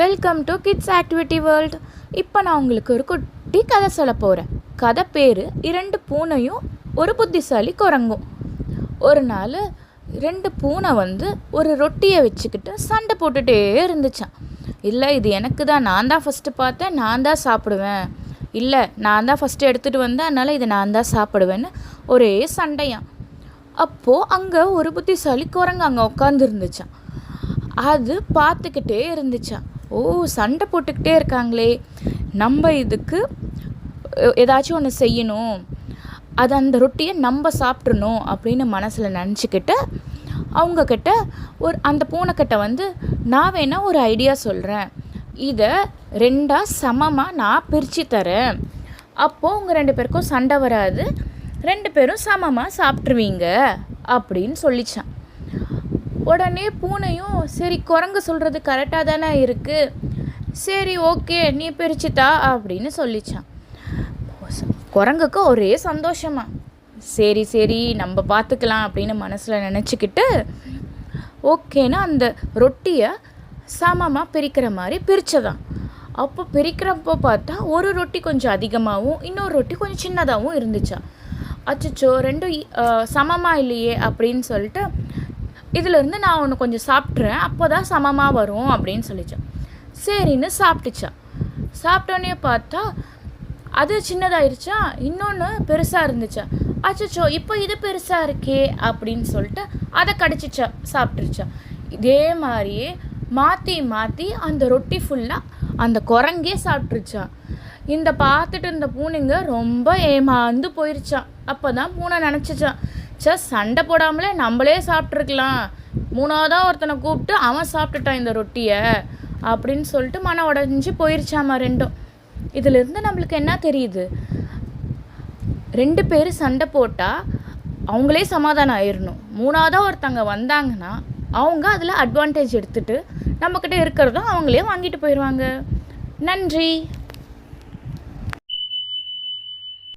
Welcome to kids activity world இப்போ நான் உங்களுக்கு ஒரு குட்டி கதை சொல்ல போகிறேன் கதை பேர் இரண்டு பூனையும் ஒரு புத்திசாலி குரங்கும். ஒரு நாள் ரெண்டு பூனை வந்து ஒரு ரொட்டியை வச்சுக்கிட்டு சண்டை போட்டுகிட்டே இருந்துச்சான் இல்லை இது எனக்கு தான். நான் தான் ஃபஸ்ட்டு பார்த்தேன். நான் தான் சாப்பிடுவேன். இல்லை நான் தான் ஃபஸ்ட்டு எடுத்துகிட்டு வந்தேன். அதனால் இதை நான் தான் சாப்பிடுவேன்னு ஒரே சண்டையான் அப்போது அங்கே ஒரு புத்திசாலி குரங்கு அங்கே உட்காந்துருந்துச்சான் அது பார்த்துக்கிட்டே இருந்துச்சான் ஓ சண்டை போட்டுக்கிட்டே இருக்காங்களே. நம்ம இதுக்கு ஏதாச்சும் ஒன்று செய்யணும். அது அந்த ரொட்டியை நம்ம சாப்பிட்றணும் அப்படின்னு மனசில் நினச்சிக்கிட்டு அவங்கக்கிட்ட ஒரு அந்த பூனைக்கிட்ட வந்து நான் வேணால் ஒரு ஐடியா சொல்கிறேன் இதை ரெண்டாக சமமாக நான் பிரித்து தரேன். அப்போது உங்கள் ரெண்டு பேருக்கும் சண்டை வராது. ரெண்டு பேரும் சமமாக சாப்பிட்ருவீங்க அப்படின்னு சொல்லிச்சான். உடனே பூனையும் சரி குரங்கு சொல்கிறது கரெக்டாக தானே இருக்குது சரி ஓகே நீ பிரிச்சுத்தா அப்படின்னு சொல்லிச்சான். குரங்குக்கு ஒரே சந்தோஷமா சரி சரி நம்ம பார்த்துக்கலாம் அப்படின்னு மனசில் நினச்சிக்கிட்டு ஓகேன்னா அந்த ரொட்டியை சமமாக பிரிக்கிற மாதிரி பிரித்ததான் அப்போ பிரிக்கிறப்போ பார்த்தா ஒரு ரொட்டி கொஞ்சம் அதிகமாகவும் இன்னொரு ரொட்டி கொஞ்சம் சின்னதாகவும் இருந்துச்சா அச்சச்சோ ரெண்டும் சமமாக இல்லையே அப்படின்னு சொல்லிட்டு இதிலேருந்து நான் ஒன்று கொஞ்சம் சாப்பிட்றேன் அப்போ தான் சமமாக வரும் அப்படின்னு சொல்லிச்சான் சரின்னு சாப்பிட்டுச்சா. சாப்பிட்டோன்னே பார்த்தா அது சின்னதாயிருச்சா? இன்னொன்று பெருசாக இருந்துச்சா. அச்சோ இப்போ இது பெருசாக இருக்கே அப்படின்னு சொல்லிட்டு அதை கடிச்சிச்சா சாப்பிட்டுருச்சா. இதே மாதிரியே மாற்றி மாற்றி அந்த ரொட்டி ஃபுல்லாக அந்த குரங்கே சாப்பிட்ருச்சா இந்த பார்த்துட்டு இருந்த பூனைங்க ரொம்ப ஏமாந்து போயிருச்சான் அப்போ தான் பூனை நினச்சிச்சான் சார் சண்டை போடாமலே நம்மளே சாப்பிட்ருக்கலாம் மூணாவதாக ஒருத்தனை கூப்பிட்டு அவன் சாப்பிட்டுட்டான் இந்த ரொட்டியை அப்படின்னு சொல்லிட்டு மன உடஞ்சி போயிருச்சாமா ரெண்டும். இதிலிருந்து நம்மளுக்கு என்ன தெரியுது? ரெண்டு பேர் சண்டை போட்டால் அவங்களே சமாதானம் ஆயிடணும் மூணாவதாக ஒருத்தங்க வந்தாங்கன்னா அவங்க அதில் அட்வான்டேஜ் எடுத்துகிட்டு நம்மக்கிட்ட இருக்கிறதும் அவங்களே வாங்கிட்டு போயிடுவாங்க நன்றி.